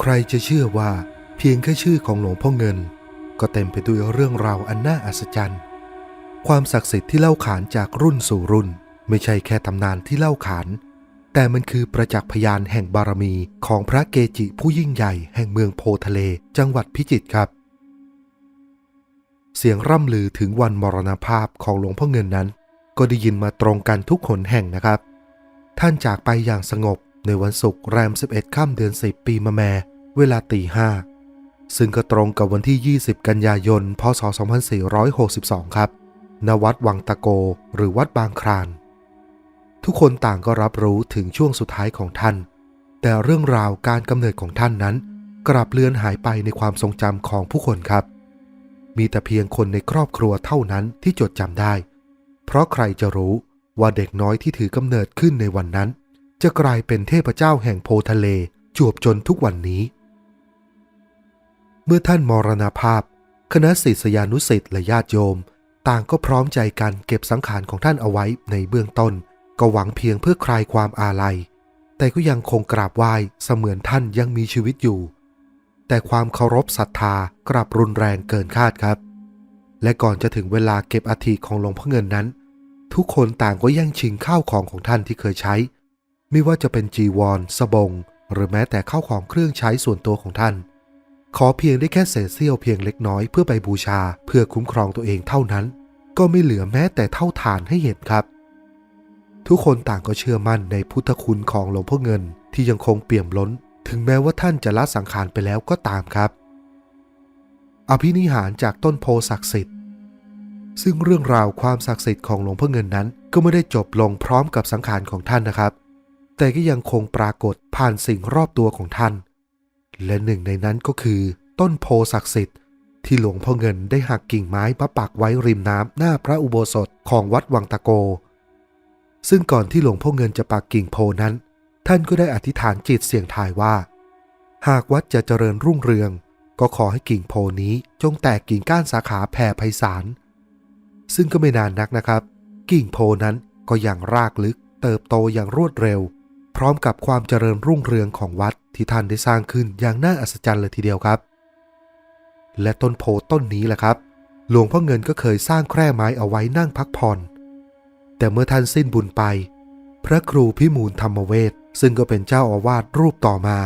ใครจะเชื่อว่าเพียงแค่ชื่อของหลวงพ่อเงิน ก็เต็มไปด้วยเรื่องราวอันน่าอัศจรรย์ ความศักดิ์สิทธิ์ที่เล่าขานจากรุ่นสู่รุ่น ไม่ใช่แค่ตำนานที่เล่าขาน แต่มันคือประจักษ์พยานแห่งบารมีของพระเกจิผู้ยิ่งใหญ่แห่งเมืองโพทะเล จังหวัดพิจิตรครับ เสียงร่ำลือถึงวันมรณภาพของหลวงพ่อเงินนั้น ก็ได้ยินมาตรงกันทุกคนแห่งนะครับ ท่านจากไปอย่างสงบ ในวันศุกร์แรม 11 ค่ำเดือน 10 ปีมะแม เวลาตีห้าซึ่งก็ตรงกับวันที่ 20 กันยายน พศ 2462 ครับ ณ วัดวังตะโก หรือวัดบางคราน ทุกคนต่างก็รับรู้ถึงช่วงสุดท้ายของท่าน แต่เรื่องราวการกำเนิดของท่านนั้น กลับเลือนหายไปในความทรงจำของผู้คนครับ มีแต่เพียงคนในครอบครัวเท่านั้นที่จดจำได้ เพราะใครจะรู้ว่าเด็กน้อยที่ถือกำเนิดขึ้นในวันนั้น จะกลายเป็นเทพเจ้าแห่งโพทะเลจวบจนทุกวันนี้ เมื่อท่านมรณภาพ คณะศิษยานุศิษย์และญาติโยม ต่างก็พร้อมใจกันเก็บสังขารของท่านเอาไว้ในเบื้องต้น ก็หวังเพียงเพื่อคลายความอาลัย แต่ก็ยังคงกราบไหว้เสมือนท่านยังมีชีวิตอยู่ แต่ความเคารพศรัทธากลับรุนแรงเกินคาดครับ และก่อนจะถึงเวลาเก็บอัฐิของหลวงพ่อเงินนั้น ทุกคนต่างก็แย่งชิงข้าวของของท่านที่เคยใช้ ไม่ว่าจะเป็นจีวร สบง หรือแม้แต่ข้าวของเครื่องใช้ส่วนตัวของท่าน ขอเพียงได้แค่เศษเสี้ยวเพียงเล็กน้อยเพื่อไปบูชาเพื่อคุ้มครองตัวเองเท่านั้น ก็ไม่เหลือแม้แต่เท่าฐานให้เห็นครับ ทุกคนต่างก็เชื่อมั่นในพุทธคุณของหลวงพ่อเงินที่ยังคงเปี่ยมล้น ถึงแม้ว่าท่านจะละสังขารไปแล้วก็ตามครับ อภินิหารจากต้นโพศักดิ์สิทธิ์ซึ่งเรื่องราวความศักดิ์สิทธิ์ของหลวงพ่อเงินนั้น ก็ไม่ได้จบลงพร้อมกับสังขารของท่านนะครับ แต่ก็ยังคงปรากฏผ่านสิ่งรอบตัวของท่าน และหนึ่งในนั้นก็คือ ต้นโพศักดิ์สิทธิ์ที่หลวงพ่อเงินได้หักกิ่งไม้มาปักไว้ริมน้ำหน้าพระอุโบสถของวัดวังตะโก ซึ่งก่อนที่หลวงพ่อเงินจะปักกิ่งโพนั้น ท่านก็ได้อธิษฐานจิตเสี่ยงทายว่า หากวัดจะเจริญรุ่งเรือง ก็ขอให้กิ่งโพนี้จงแตกกิ่งก้านสาขาแผ่ไพศาล ซึ่งก็ไม่นานนักนะครับ กิ่งโพนั้นก็อย่างรากลึกเติบโตอย่างรวดเร็ว พร้อมกับความเจริญรุ่งเรืองของวัดที่ท่านได้สร้างขึ้นอย่างน่าอัศจรรย์เลยทีเดียวครับ และต้นโพต้นนี้แหละครับ หลวงพ่อเงินก็เคยสร้างแคร่ไม้เอาไว้นั่งพักผ่อน แต่เมื่อท่านสิ้นบุญไป พระครูพิมูลธรรมเวทซึ่งก็เป็นเจ้าอาวาสรูปต่อมา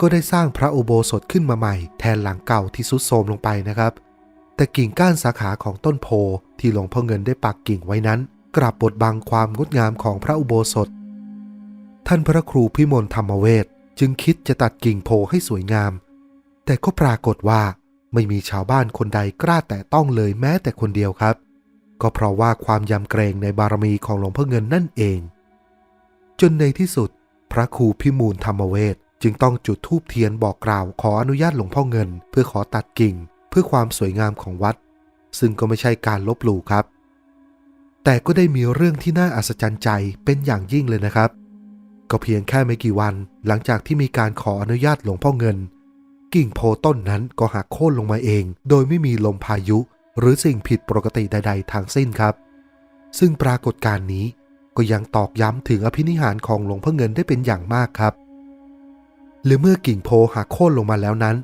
ก็ได้สร้างพระอุโบสถขึ้นมาใหม่ แทนหลังเก่าที่สุดโทรมลงไปนะครับ แต่กิ่งก้านสาขาของต้นโพที่หลวงพ่อเงินได้ปักกิ่งไว้นั้น กลับบดบังความงดงามของพระอุโบสถ ท่านพระครูพิมลธรรมเวทจึงคิดจะตัดกิ่งโพให้สวยงาม แต่ก็ปรากฏว่าไม่มีชาวบ้านคนใดกล้าแตะต้องเลยแม้แต่คนเดียวครับ ก็เพราะว่าความยำเกรงในบารมีของหลวงพ่อเงินนั่นเอง จนในที่สุด พระครูพิมูลธรรมเวทจึงต้องจุดธูปเทียนบอกกล่าวขออนุญาตหลวงพ่อเงิน เพื่อขอตัดกิ่ง เพื่อความสวยงามของวัด ซึ่งก็ไม่ใช่การลบหลู่ครับ แต่ก็ได้มีเรื่องที่น่าอัศจรรย์ใจเป็นอย่างยิ่งเลยนะครับ ก็เพียงแค่ไม่กี่วันหลังจากที่มีการขออนุญาตหลวงพ่อเงิน กิ่งโพต้นนั้นก็หักโค่นลงมาเอง โดยไม่มีลมพายุ หรือสิ่งผิดปกติใด ๆ ทางสิ้นครับ ซึ่งปรากฏการณ์นี้ก็ยังตอกย้ำถึงอภินิหารของหลวงพ่อเงินได้เป็นอย่างมากครับ หรือเมื่อกิ่งโพหักโค่นลงมาแล้วนั้น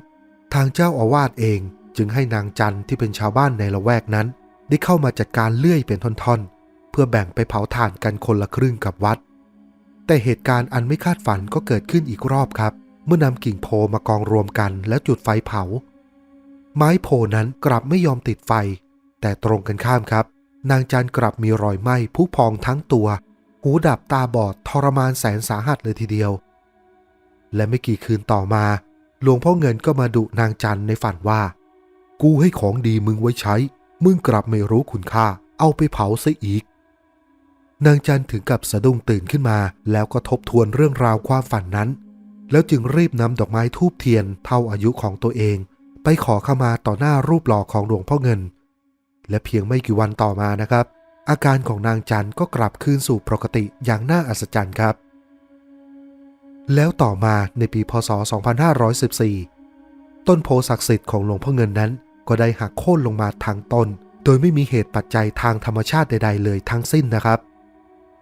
ทางเจ้าอาวาสเองจึงให้นางจันที่เป็นชาวบ้านในละแวกนั้น ได้เข้ามาจัดการเลื่อยเป็นท่อนๆ เพื่อแบ่งไปเผาถ่านกันคนละครึ่งกับวัด แต่เหตุการณ์อันไม่คาดฝันก็เกิดขึ้นอีกรอบครับ เมื่อนำกิ่งโพมากองรวมกันแล้วจุดไฟเผา ไม้โพนั้นกลับไม่ยอมติดไฟ แต่ตรงกันข้ามครับ นางจันกลับมีรอยไหม้พุพองทั้งตัว หูดับตาบอดทรมานแสนสาหัสเลยทีเดียว และไม่กี่คืนต่อมา หลวงพ่อเงินก็มาดุนางจันในฝันว่า กูให้ของดีมึงไว้ใช้ มึงกลับไม่รู้คุณค่า เอาไปเผาซะอีก นางจันถึงกับสะดุ้งตื่นขึ้นมา แล้วก็ทบทวนเรื่องราวความฝันนั้น แล้วจึงรีบนำดอกไม้ทูบเทียนเท่าอายุของตัวเอง ไปขอขมาต่อหน้ารูปหล่อของหลวงพ่อเงิน และเพียงไม่กี่วันต่อมานะครับ อาการของนางจันก็กลับคืนสู่ปกติอย่างน่าอัศจรรย์ครับ แล้วต่อมาในปีพศ 2514 ต้นโพศักดิ์สิทธิ์ของหลวงพ่อเงินนั้น ก็ได้หักโค่นลงมาทางต้น โดยไม่มีเหตุปัจจัยทางธรรมชาติใด ๆ เลยทั้งสิ้นนะครับ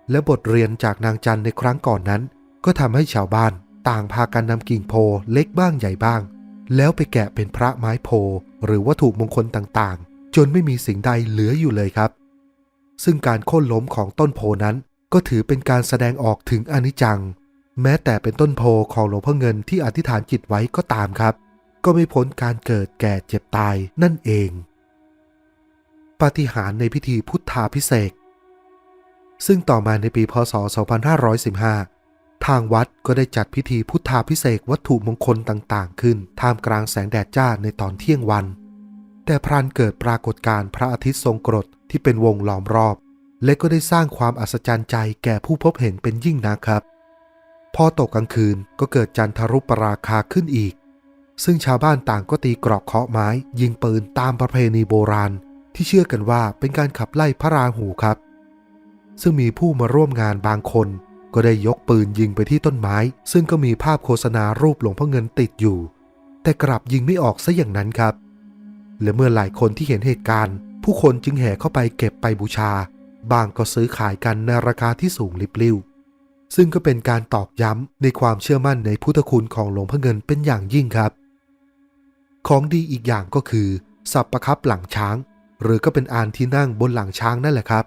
และบทเรียนจากนางจันในครั้งก่อนนั้น ก็ทำให้ชาวบ้านต่างพากันนำกิ่งโพเล็กบ้างใหญ่บ้าง แล้วไปแกะเป็นพระไม้โพหรือวัตถุมงคลต่างๆ จนไม่มีสิ่งใดเหลืออยู่เลยครับ ซึ่งการโค่นล้มของต้นโพนั้น ก็ถือเป็นการแสดงออกถึงอนิจจัง แม้แต่เป็นต้นโพของหลวงพ่อเงินที่อธิษฐานจิตไว้ก็ตามครับ ก็ไม่พ้นการเกิดแก่เจ็บตายนั่นเอง ปาฏิหาริย์ในพิธีพุทธาพิเศษ ซึ่งต่อมาในปีพศ 2515 ทางวัดก็ได้จัดพิธีพุทธาพิเศษวัตถุมงคลต่างๆ ขึ้นท่ามกลางแสงแดดจ้าในตอนเที่ยงวัน แต่พรันเกิดปรากฏการ์พระอาทิตย์ทรงกรดที่เป็นวงล้อมรอบ และก็ได้สร้างความอัศจรรย์ใจแก่ผู้พบเห็นเป็นยิ่งนะครับ พอตกกลางคืนก็เกิดจันทรุปราคาขึ้นอีก ซึ่งชาวบ้านต่างก็ตีกรอกเคาะไม้ ยิงปืนตามประเพณีโบราณ ที่เชื่อกันว่าเป็นการขับไล่พระราหูครับ ซึ่งมีผู้มาร่วมงานบางคน ก็ได้ยกปืนยิงไปที่ต้นไม้ ซึ่งก็มีภาพโฆษณารูปหลวงพ่อเงินติดอยู่ แต่กลับยิงไม่ออกซะอย่างนั้นครับ และเมื่อหลายคนที่เห็นเหตุการณ์ ผู้คนจึงแห่เข้าไปเก็บไปบูชา บางก็ซื้อขายกันในราคาที่สูงลิบลิ่วซึ่งก็เป็นการตอกย้ำในความเชื่อมั่นในพุทธคุณของหลวงพ่อเงินเป็นอย่างยิ่งครับ ของดีอีกอย่างก็คือ สับประคับหลังช้าง หรือก็เป็นอานที่นั่งบนหลังช้างนั่นแหละครับ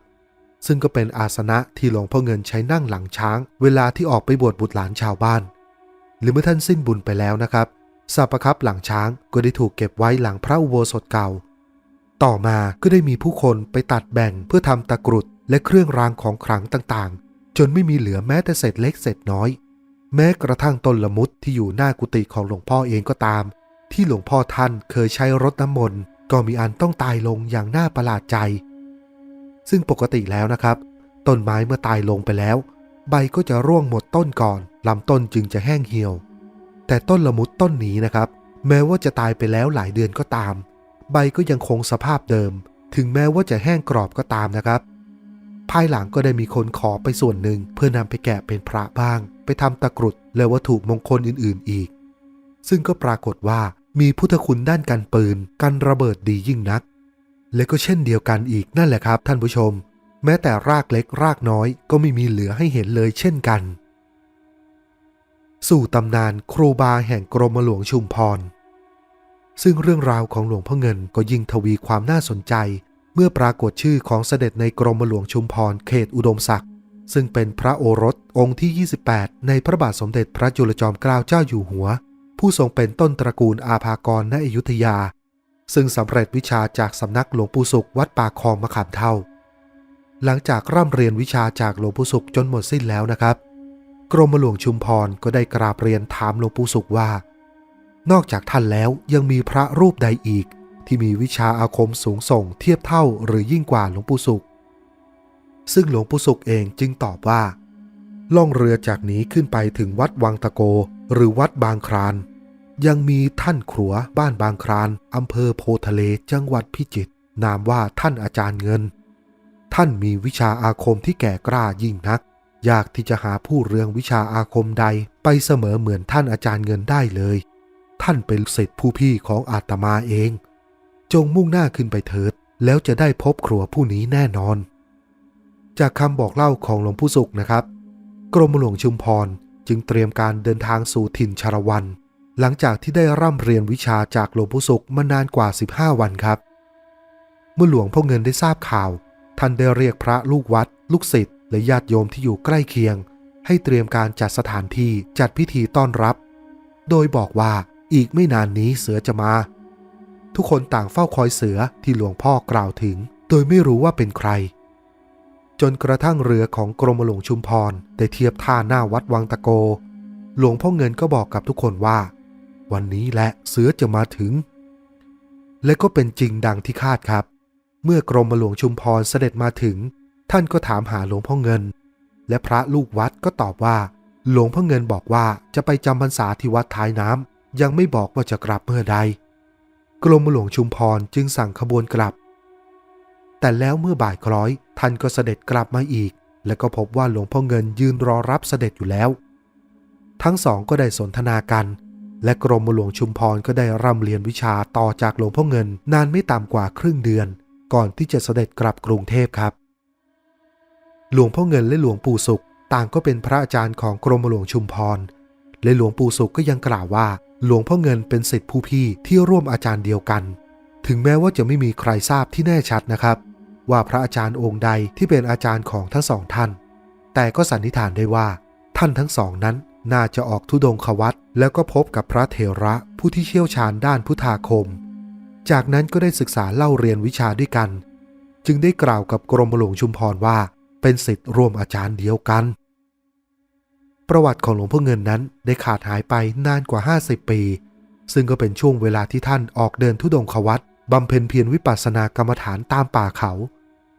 ซึ่งก็เป็นอาสนะที่หลวงพ่อเงินใช้นั่งหลังช้าง เวลาที่ออกไปบวชบุตรหลานชาวบ้าน หรือเมื่อท่านสิ้นบุญไปแล้วนะครับสับประคับหลังช้างก็ได้ถูกเก็บไว้หลังพระอุโบสถเก่า ต่อมาก็ได้มีผู้คนไปตัดแบ่งเพื่อทำตะกรุดและเครื่องรางของขลังต่างๆ จนไม่มีเหลือแม้แต่เศษเล็กเศษน้อย แม้กระทั่งต้นละมุดที่อยู่หน้ากุฏิของหลวงพ่อเองก็ตาม ที่หลวงพ่อท่านเคยใช้รดน้ำมนต์ก็มีอันต้องตายลงอย่างน่าประหลาดใจ ซึ่งปกติแล้วนะครับต้นไม้เมื่อตายลงไปแล้ว ใบก็จะร่วงหมดต้นก่อนลำต้นจึงจะแห้งเหี่ยว แต่ต้นละมุดต้นนี้นะครับ แม้ว่าจะตายไปแล้วหลายเดือนก็ตาม ใบก็ยังคงสภาพเดิม ถึงแม้ว่าจะแห้งกรอบก็ตามนะครับ ภายหลังก็ได้มีคนขอไปส่วนหนึ่งเพื่อนำไปแกะเป็นพระบ้าง ไปทำตะกรุดและวัตถุมงคลอื่นๆอีก ซึ่งก็ปรากฏว่ามีพุทธคุณด้านการปืนกันระเบิดดียิ่งนัก และก็เช่นเดียวกันอีกนั่นแหละครับท่านผู้ชม แม้แต่รากเล็กรากน้อยก็ไม่มีเหลือให้เห็นเลยเช่นกัน สู่ตำนานครูบาแห่งกรมหลวงชุมพร ซึ่งเรื่องราวของหลวงพ่อเงินก็ยิ่งทวีความน่าสนใจ เมื่อปรากฏชื่อของเสด็จในกรมหลวงชุมพรเขตอุดมศักดิ์ซึ่งเป็นพระโอรสองค์ที่ 28 ในพระบาทสมเด็จพระจุลจอมเกล้าเจ้าอยู่หัว ผู้ทรงเป็นต้นตระกูลอาภากรณอยุธยา ซึ่งสำเร็จวิชาจากสำนักหลวงปู่สุขวัดป่าคลองมะขามเท่า หลังจากร่ำเรียนวิชาจากหลวงปู่สุขจนหมดสิ้นแล้วนะครับ กรมหลวงชุมพรก็ได้กราบเรียนถามหลวงปู่สุขว่า นอกจากท่านแล้วยังมีพระรูปใดอีก ที่มีวิชาอาคมสูงส่งเทียบเท่าหรือยิ่งกว่าหลวงปู่สุข ซึ่งหลวงปู่สุขเองจึงตอบว่า ล่องเรือจากนี้ขึ้นไปถึงวัดวังตะโก หรือวัดบางคราน ยังมีท่านครัวบ้านบางครานอำเภอโพทะเลจังหวัดพิจิตรนามว่าท่านอาจารย์เงิน ท่านมีวิชาอาคมที่แก่กล้ายิ่งนักอยากที่จะหาผู้เรืองวิชาอาคมใดไปเสมอเหมือนท่านอาจารย์เงินได้เลย ท่านเป็นศิษย์ผู้พี่ของอาตมาเอง จงมุ่งหน้าขึ้นไปเถิด แล้วจะได้พบครัวผู้นี้แน่นอน จากคำบอกเล่าของหลวงผู้สุขนะครับ กรมหลวงชุมพรจึงเตรียมการเดินทางสู่ถิ่นชาละวัน หลังจากที่ได้ร่ำเรียนวิชาจากหลวงผู้สุขมานานกว่า 15 วันครับ เมื่อหลวงพ่อเงินได้ทราบข่าว ท่านได้เรียกพระลูกวัด ลูกศิษย์และญาติโยมที่อยู่ใกล้เคียง ให้เตรียมการจัดสถานที่จัดพิธีต้อนรับ โดยบอกว่าอีกไม่นานนี้เสือจะมา ทุกคนต่างเฝ้าคอยเสือที่หลวงพ่อกล่าวถึง โดยไม่รู้ว่าเป็นใคร จนกระทั่งเรือของกรมหลวงชุมพรได้เทียบท่าหน้าวัดวังตะโก หลวงพ่อเงินก็บอกกับทุกคนว่า วันนี้แหละเสือจะมาถึง และก็เป็นจริงดังที่คาดครับ เมื่อกรมหลวงชุมพรเสด็จมาถึง ท่านก็ถามหาหลวงพ่อเงิน และพระลูกวัดก็ตอบว่า หลวงพ่อเงินบอกว่าจะไปจำพรรษาที่วัดท้ายน้ำยังไม่บอกว่าจะกลับเมื่อใด กรมหลวงชุมพรจึงสั่งขบวนกลับ แต่แล้วเมื่อบ่ายคล้อย ท่านก็เสด็จกลับมาอีก และก็พบว่าหลวงพ่อเงินยืนรอรับเสด็จอยู่แล้ว ทั้งสองก็ได้สนทนากัน และกรมหลวงชุมพรก็ได้ร่ำเรียนวิชาต่อจากหลวงพ่อเงินนานไม่ต่ำกว่าครึ่งเดือน ก่อนที่จะเสด็จกลับกรุงเทพครับ หลวงพ่อเงินและหลวงปู่สุข ต่างก็เป็นพระอาจารย์ของกรมหลวงชุมพร และหลวงปู่สุขก็ยังกล่าวว่า หลวงพ่อเงินเป็นศิษย์ผู้พี่ที่ร่วมอาจารย์เดียวกัน ถึงแม้ว่าจะไม่มีใครทราบที่แน่ชัดนะครับ ว่าพระอาจารย์องค์ใดที่เป็นอาจารย์ของทั้งสองท่าน แต่ก็สันนิษฐานได้ว่า ท่านทั้งสองนั้น น่าจะออกทุดงควัตแล้วก็พบกับพระเถระผู้ที่เชี่ยวชาญด้านพุทธาคม จากนั้นก็ได้ศึกษาเล่าเรียนวิชาด้วยกัน จึงได้กล่าวกับกรมหลวงชุมพรว่า เป็นศิษย์ร่วมอาจารย์เดียวกัน ประวัติของหลวงพ่อเงินนั้นได้ขาดหายไปนานกว่า 50 ปี ซึ่งก็เป็นช่วงเวลาที่ท่านออกเดินทุดงควัตบำเพ็ญเพียรวิปัสสนากรรมฐานตามป่าเขา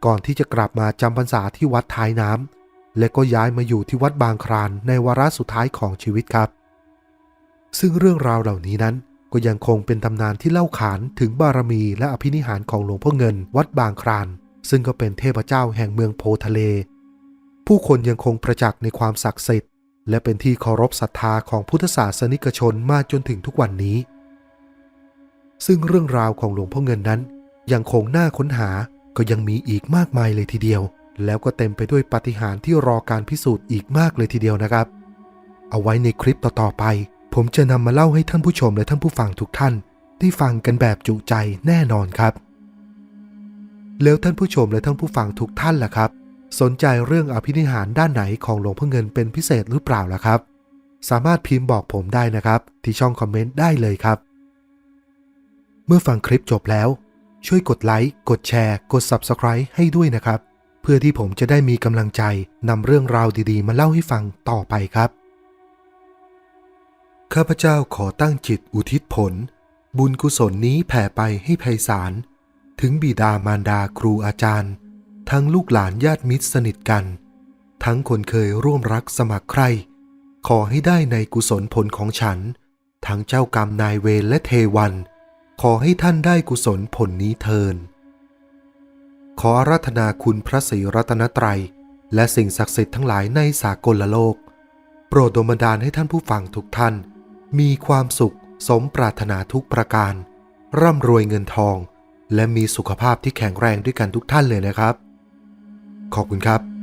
ก่อนที่จะกลับมาจำพรรษาที่วัดท้ายน้ำ และก็ย้ายมาอยู่ที่วัดบางครานในวาระสุดท้ายของชีวิตครับ ซึ่งเรื่องราวเหล่านี้นั้นก็ยังคงเป็นตำนานที่เล่าขานถึงบารมีและอภินิหารของหลวงพ่อเงินวัดบางคราน ซึ่งก็เป็นเทพเจ้าแห่งเมืองโพทะเล ผู้คนยังคงประจักษ์ในความศักดิ์สิทธิ์ และเป็นที่เคารพศรัทธาของพุทธศาสนิกชนมาจนถึงทุกวันนี้ ซึ่งเรื่องราวของหลวงพ่อเงินนั้น ยังคงน่าค้นหาก็ยังมีอีกมากมายเลยทีเดียว แล้วก็เต็มไปด้วยปาฏิหาริย์ที่รอการพิสูจน์อีกมากเลยทีเดียวนะครับ เอาไว้ในคลิปต่อๆไป ผมจะนำมาเล่าให้ท่านผู้ชมและท่านผู้ฟังทุกท่าน ได้ฟังกันแบบจุใจแน่นอนครับ แล้วท่านผู้ชมและท่านผู้ฟังทุกท่านล่ะครับ สนใจเรื่องอภินิหารด้านไหนของหลวงพ่อเงินเป็นพิเศษหรือเปล่าล่ะครับ สามารถพิมพ์บอกผมได้นะครับ ที่ช่องคอมเมนต์ได้เลยครับ เมื่อฟังคลิปจบแล้ว ช่วยกดไลค์กดแชร์ กด Subscribe ให้ด้วยนะครับ เพื่อที่ผมจะได้มีกำลังใจนำเรื่องราวดีๆ มาเล่าให้ฟังต่อไปครับ ข้าพเจ้าขอตั้งจิตอุทิศผล บุญกุศลนี้แผ่ไปให้ไพศาลถึงบิดามารดาครูอาจารย์ ทั้งลูกหลานญาติมิตรสนิทกัน ทั้งคนเคยร่วมรักสมัครใคร ขอให้ได้ในกุศลผลของฉัน ทั้งเจ้ากรรมนายเวรและเทวัน ขอให้ท่านได้กุศลผลนี้เทิน ขออาราธนาคุณพระศรีรัตนตรัย และสิ่งศักดิ์สิทธิ์ทั้งหลายในสากลโลก โปรดดลบันดาลให้ท่านผู้ฟังทุกท่าน มีความสุขสมปรารถนาทุกประการ ร่ำรวยเงินทอง และมีสุขภาพที่แข็งแรงด้วยกันทุกท่านเลยนะครับ ขอบคุณครับ